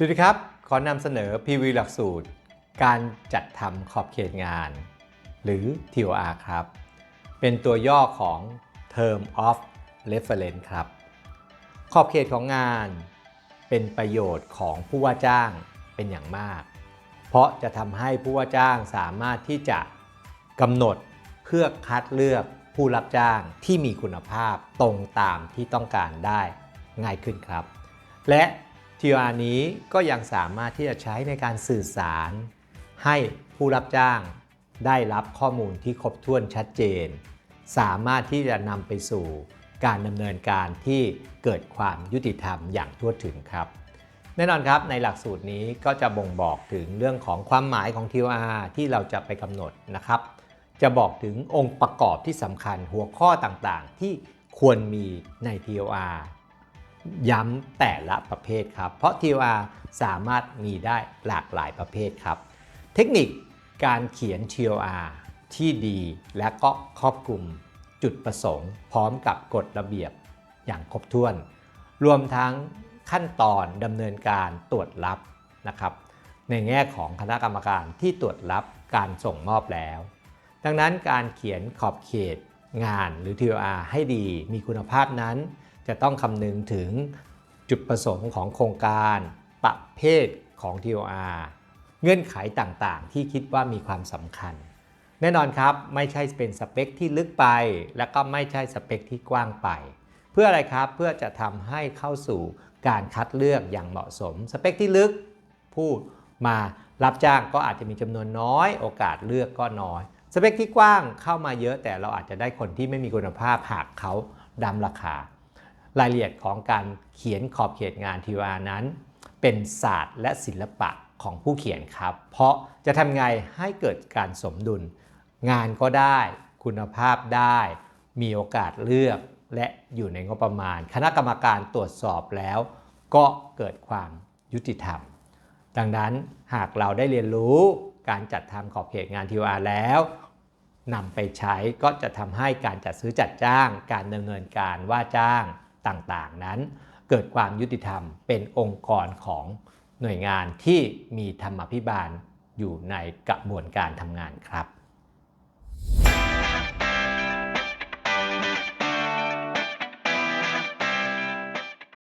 สวัสดีครับ ขอนำเสนอ PV หลักสูตร การจัดทำขอบเขตงาน หรือ TOR ครับ เป็นตัวย่อของ Term of Reference ครับ ขอบเขตของงานเป็นประโยชน์ของผู้ว่าจ้างเป็นอย่างมาก เพราะจะทำให้ผู้ว่าจ้างสามารถที่จะกำหนดเพื่อคัดเลือกผู้รับจ้างที่มีคุณภาพตรงตามที่ต้องการได้ง่ายขึ้นครับ และ TR นี้ก็ยังสามารถที่จะใช้ในการสื่อสาร ให้ผู้รับจ้างได้รับข้อมูลที่ครบถ้วนชัดเจน สามารถที่จะนำไปสู่การดำเนินการที่เกิดความยุติธรรมอย่างทั่วถึงครับ แน่นอนครับในหลักสูตรนี้ก็จะบ่งบอกถึงเรื่องของความหมายของ TOR ที่เราจะไปกำหนดนะครับ จะบอกถึงองค์ประกอบที่สำคัญหัวข้อต่างๆ ที่ควรมีใน TOR ย้ำแต่ละประเภทครับ เพราะ TOR สามารถมีได้หลากหลายประเภทครับ เทคนิคการเขียน TOR ที่ดีและก็ครอบคลุมจุดประสงค์ พร้อมกับกฎระเบียบอย่างครบถ้วน รวมทั้งขั้นตอนดำเนินการตรวจรับนะครับ ในแง่ของคณะกรรมการที่ตรวจรับการส่งมอบแล้ว ดังนั้นการเขียนขอบเขตงานหรือ TOR ให้ดีมีคุณภาพนั้น จะต้องคำนึงถึงจุดประสงค์ของโครงการประเภทของ TOR เงื่อนไขต่างๆ ที่คิดว่ามีความสำคัญ แน่นอนครับไม่ใช่เป็นสเปคที่ลึกไป และก็ไม่ใช่สเปคที่กว้างไป เพื่ออะไรครับเพื่อจะทำให้เข้าสู่การคัดเลือกอย่างเหมาะสม สเปคที่ลึกผู้มารับจ้างก็อาจจะมีจำนวนน้อย โอกาสเลือกก็น้อย สเปคที่กว้างเข้ามาเยอะแต่เราอาจจะได้คนที่ไม่มีคุณภาพหากเขาดำราคา รายละเอียดของการเขียนขอบเขตงาน TOR นั้น เป็นศาสตร์และศิลปะของผู้เขียนครับ เพราะจะทำไงให้เกิดการสมดุล งานก็ได้ คุณภาพได้ มีโอกาสเลือกและอยู่ในงบประมาณ คณะกรรมการตรวจสอบแล้ว ก็เกิดความยุติธรรม ดังนั้นหากเราได้เรียนรู้การจัดทำขอบเขตงาน TOR แล้วนำไปใช้ก็จะทำให้การจัดซื้อจัดจ้าง การดำเนินการว่าจ้าง ต่างๆ นั้น เกิดความยุติธรรมเป็นองค์กรของหน่วยงานที่มีธรรมพิบาลอยู่ในกระบวนการทำงานครับ